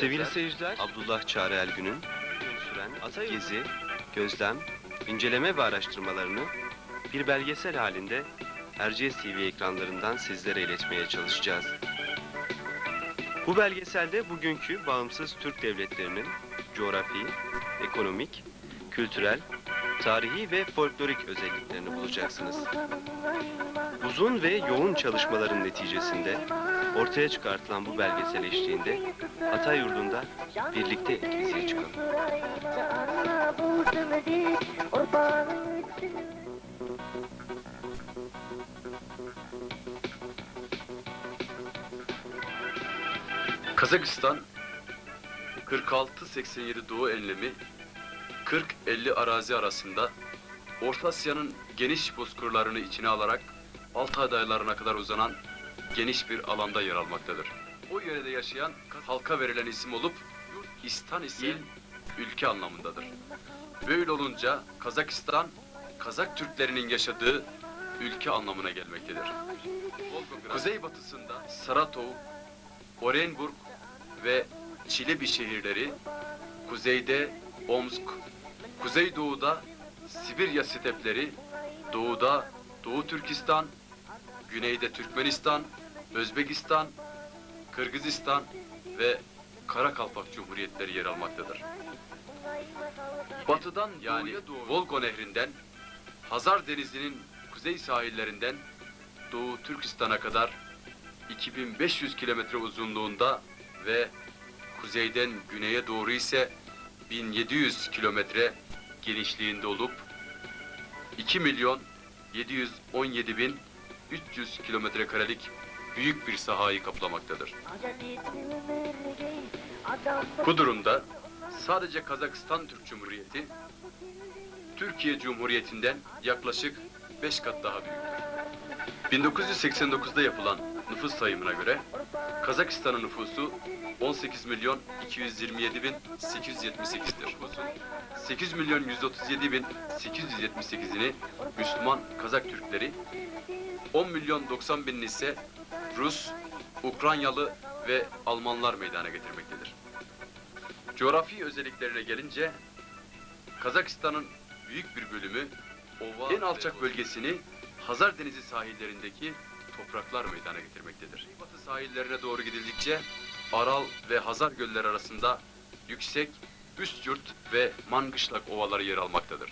Sevgili seyirciler, Abdullah Çağrı Elgün'ün süren gezi, gözlem, inceleme ve araştırmalarını bir belgesel halinde Erciyes TV ekranlarından sizlere iletmeye çalışacağız. Bu belgeselde bugünkü bağımsız Türk devletlerinin coğrafi, ekonomik, kültürel, tarihi ve folklorik özelliklerini bulacaksınız. Uzun ve yoğun çalışmaların neticesinde ortaya çıkartılan bu belgesel eşliğinde Hatay yurdunda birlikte geziye çıkalım. Kazakistan 46-87 doğu enlemi 40-50 arazi arasında Orta Asya'nın geniş bozkırlarını içine alarak Altay dağlarına kadar uzanan geniş bir alanda yer almaktadır. O yörede yaşayan halka verilen isim olup İstan ise ülke anlamındadır. Böyle olunca Kazakistan Kazak Türklerinin yaşadığı ülke anlamına gelmektedir. Kuzeybatısında Saratov, Orenburg ve Çilebi şehirleri, kuzeyde Omsk, kuzeydoğuda Sibirya stepleri, doğuda Doğu Türkistan, güneyde Türkmenistan, Özbekistan, Kırgızistan ve Karakalpak Cumhuriyetleri yer almaktadır. Batıdan yani Volga Nehri'nden, Hazar Denizi'nin kuzey sahillerinden Doğu Türkistan'a kadar 2500 kilometre uzunluğunda ve kuzeyden güneye doğru ise 1700 kilometre genişliğinde olup 2 milyon 717 bin 300 kilometre karelik büyük bir sahayı kaplamaktadır. Bu durumda sadece Kazakistan Türk Cumhuriyeti Türkiye Cumhuriyeti'nden yaklaşık 5 kat daha büyüktür. 1989'da yapılan nüfus sayımına göre Kazakistan'ın nüfusu 18 milyon 227 bin 878'dir. Nüfusun 8 milyon 137 bin 878'ini Müslüman Kazak Türkleri, 10 milyon 90 bin ise Rus, Ukraynalı ve Almanlar meydana getirmektedir. Coğrafi özelliklerine gelince Kazakistan'ın büyük bir bölümü ova en alçak bölgesini Hazar Denizi sahillerindeki topraklar meydana getirmektedir. Batı sahillerine doğru gidildikçe Aral ve Hazar gölleri arasında yüksek Üstyurt ve Mangışlak ovaları yer almaktadır.